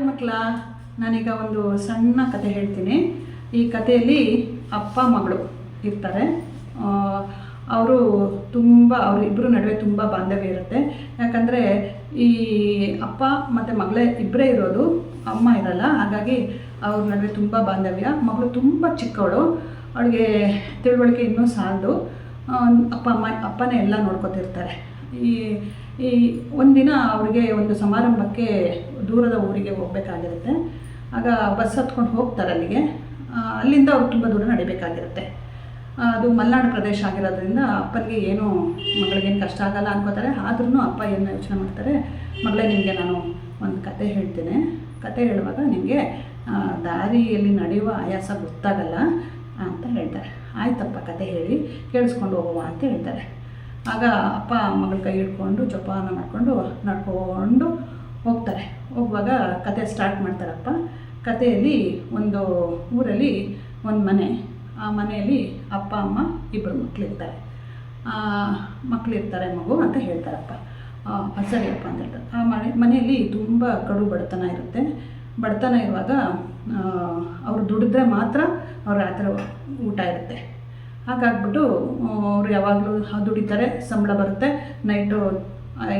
ಮಕ್ಕಳ ನಾನೀಗ ಒಂದು ಸಣ್ಣ ಕತೆ ಹೇಳ್ತೀನಿ. ಈ ಕಥೆಯಲ್ಲಿ ಅಪ್ಪ ಮಗಳು ಇರ್ತಾರೆ. ಅವರು ತುಂಬ ಅವರಿಬ್ಬರ ನಡುವೆ ತುಂಬ ಬಾಂಧವ್ಯ ಇರುತ್ತೆ. ಯಾಕಂದರೆ ಈ ಅಪ್ಪ ಮತ್ತು ಮಗಳೇ ಇಬ್ಬರೇ ಇರೋದು, ಅಮ್ಮ ಇರಲ್ಲ. ಹಾಗಾಗಿ ಅವ್ರ ನಡುವೆ ತುಂಬ ಬಾಂಧವ್ಯ. ಮಗಳು ತುಂಬ ಚಿಕ್ಕವಳು. ಅವಳಿಗೆ ತಿಳುವಳಿಕೆ ಇನ್ನೂ ಸಾಲದು. ಅಪ್ಪ, ಅಮ್ಮ, ಅಪ್ಪನೇ ಎಲ್ಲ ನೋಡ್ಕೊತಿರ್ತಾರೆ. ಈ ಈ ಒಂದಿನ ಅವರಿಗೆ ಒಂದು ಸಮಾರಂಭಕ್ಕೆ ದೂರದ ಊರಿಗೆ ಹೋಗಬೇಕಾಗಿರುತ್ತೆ. ಆಗ ಬಸ್ ಹತ್ಕೊಂಡು ಹೋಗ್ತಾರೆ ಅಲ್ಲಿಗೆ. ಅಲ್ಲಿಂದ ಅವ್ರು ತುಂಬ ದೂರ ನಡಿಬೇಕಾಗಿರುತ್ತೆ. ಅದು ಮಲೆನಾಡು ಪ್ರದೇಶ ಆಗಿರೋದ್ರಿಂದ ಅಪ್ಪನಿಗೆ ಏನು ಮಗಳಿಗೇನು ಕಷ್ಟ ಆಗಲ್ಲ ಅನ್ಕೋತಾರೆ. ಆದ್ರೂ ಅಪ್ಪ ಏನು ಯೋಚನೆ ಮಾಡ್ತಾರೆ, ಮಗಳೇ, ನಿಮಗೆ ನಾನು ಒಂದು ಕತೆ ಹೇಳ್ತೇನೆ. ಕತೆ ಹೇಳುವಾಗ ನಿಮಗೆ ದಾರಿಯಲ್ಲಿ ನಡೆಯುವ ಆಯಾಸ ಗೊತ್ತಾಗಲ್ಲ ಅಂತ ಹೇಳ್ತಾರೆ. ಆಯ್ತಪ್ಪ, ಕತೆ ಹೇಳಿ, ಕೇಳಿಸ್ಕೊಂಡು ಹೋಗುವ ಅಂತ ಹೇಳ್ತಾರೆ. ಆಗ ಅಪ್ಪ ಮಗಳ ಕೈ ಹಿಡ್ಕೊಂಡು ಜೋಪಾನ ಮಾಡಿಕೊಂಡು ನಡ್ಕೊಂಡು ಹೋಗ್ತಾರೆ. ಹೋಗುವಾಗ ಕತೆ ಸ್ಟಾರ್ಟ್ ಮಾಡ್ತಾರಪ್ಪ. ಕಥೆಯಲ್ಲಿ ಒಂದು ಊರಲ್ಲಿ ಒಂದು ಮನೆ. ಆ ಮನೆಯಲ್ಲಿ ಅಪ್ಪ, ಅಮ್ಮ ಇಬ್ಬರು ಮಕ್ಕಳಿರ್ತಾರೆ ಮಕ್ಕಳಿರ್ತಾರೆ ಮಗು ಅಂತ ಹೇಳ್ತಾರಪ್ಪ. ಸರಿ ಅಪ್ಪ ಅಂತ ಹೇಳ್ತಾರೆ. ಆ ಮನೆ, ಮನೆಯಲ್ಲಿ ತುಂಬ ಕಡು ಬಡತನ ಇರುತ್ತೆ. ಬಡತನ ಇರುವಾಗ ಅವರು ದುಡಿದ್ರೆ ಮಾತ್ರ ಅವ್ರ ಆ ಥರ ಊಟ ಇರುತ್ತೆ. ಹಾಗಾಗ್ಬಿಟ್ಟು ಅವರು ಯಾವಾಗಲೂ ದುಡಿತಾರೆ, ಸಂಬಳ ಬರುತ್ತೆ. ನೈಟು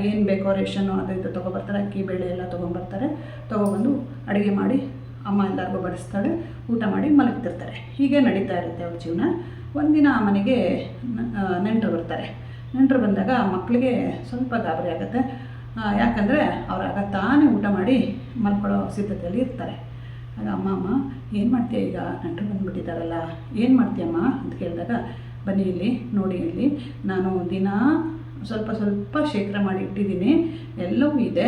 ಏನು ಬೇಕೋ ರೇಷನ್ನು ಅದು ಇದು ತೊಗೊಬರ್ತಾರೆ, ಅಕ್ಕಿ, ಬೇಳೆ ಎಲ್ಲ ತೊಗೊಂಬರ್ತಾರೆ. ತೊಗೊಬಂದು ಅಡುಗೆ ಮಾಡಿ ಅಮ್ಮ ಎಲ್ಲರಿಗೂ ಬಡಿಸ್ತಾಳೆ, ಊಟ ಮಾಡಿ ಮಲಗ್ತಿರ್ತಾರೆ. ಹೀಗೆ ನಡೀತಾ ಇರುತ್ತೆ ಅವ್ರ ಜೀವನ. ಒಂದಿನ ಆ ಮನೆಗೆ ನೆಂಟರು ಬರ್ತಾರೆ. ನೆಂಟರು ಬಂದಾಗ ಮಕ್ಕಳಿಗೆ ಸ್ವಲ್ಪ ಗಾಬರಿ ಆಗುತ್ತೆ. ಯಾಕಂದರೆ ಅವರಾಗ ತಾನೇ ಊಟ ಮಾಡಿ ಮಲ್ಕೊಳ್ಳೋ ಸಿದ್ಧತೆಯಲ್ಲಿ ಇರ್ತಾರೆ. ಆಗ ಅಮ್ಮ ಅಮ್ಮ, ಏನು ಮಾಡ್ತೀಯ ಈಗ? ನೆಂಟರು ಬಂದುಬಿಟ್ಟಿದ್ದಾರಲ್ಲ. ಏನು ಮಾಡ್ತೀಯಮ್ಮ ಅಂತ ಕೇಳಿದಾಗ, ಬನ್ನಿ ಇಲ್ಲಿ, ನೋಡಿ ಇಲ್ಲಿ. ನಾನು ದಿನ ಸ್ವಲ್ಪ ಸ್ವಲ್ಪ ಶೇಖರ ಮಾಡಿ ಇಟ್ಟಿದ್ದೀನಿ. ಎಲ್ಲವೂ ಇದೆ.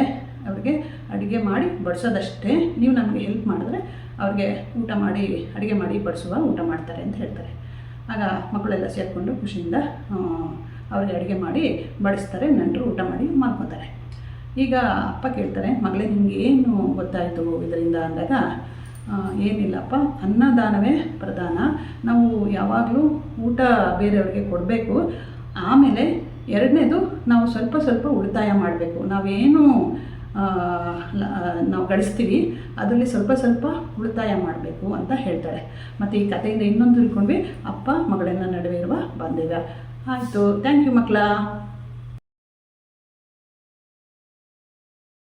ಅವ್ರಿಗೆ ಅಡುಗೆ ಮಾಡಿ ಬಡಿಸೋದಷ್ಟೇ. ನೀವು ನಮಗೆ ಹೆಲ್ಪ್ ಮಾಡಿದ್ರೆ ಅವ್ರಿಗೆ ಊಟ ಮಾಡಿ, ಅಡುಗೆ ಮಾಡಿ ಬಡಿಸುವ ಊಟ ಮಾಡ್ತಾರೆ ಅಂತ ಹೇಳ್ತಾರೆ. ಆಗ ಮಕ್ಕಳೆಲ್ಲ ಸೇರಿಕೊಂಡು ಖುಷಿಯಿಂದ ಅವ್ರಿಗೆ ಅಡುಗೆ ಮಾಡಿ ಬಡಿಸ್ತಾರೆ. ನೆಂಟರು ಊಟ ಮಾಡಿ ಮಾಡ್ಕೋತಾರೆ. ಈಗ ಅಪ್ಪ ಕೇಳ್ತಾರೆ, ಮಗಳೇ, ನಿಮ್ಗೆ ಏನು ಗೊತ್ತಾಯಿತು ಇದರಿಂದ? ಅಂದಾಗ ಏನಿಲ್ಲಪ್ಪ, ಅನ್ನದಾನವೇ ಪ್ರಧಾನ. ನಾವು ಯಾವಾಗಲೂ ಊಟ ಬೇರೆಯವ್ರಿಗೆ ಕೊಡಬೇಕು. ಆಮೇಲೆ ಎರಡನೇದು, ನಾವು ಸ್ವಲ್ಪ ಸ್ವಲ್ಪ ಉಳಿತಾಯ ಮಾಡಬೇಕು. ನಾವೇನು ನಾವು ಗಳಿಸ್ತೀವಿ, ಅದರಲ್ಲಿ ಸ್ವಲ್ಪ ಸ್ವಲ್ಪ ಉಳಿತಾಯ ಮಾಡಬೇಕು ಅಂತ ಹೇಳ್ತಾರೆ. ಮತ್ತು ಈ ಕಥೆಯಿಂದ ಇನ್ನೊಂದು ತಿಳ್ಕೊಂಡ್ವಿ, ಅಪ್ಪ ಮಗಳನ್ನ ನಡುವೆ ಇರುವ ಬಾಂಧವ್ಯ. ಆಯಿತು, ಥ್ಯಾಂಕ್ ಯು ಮಕ್ಕಳ.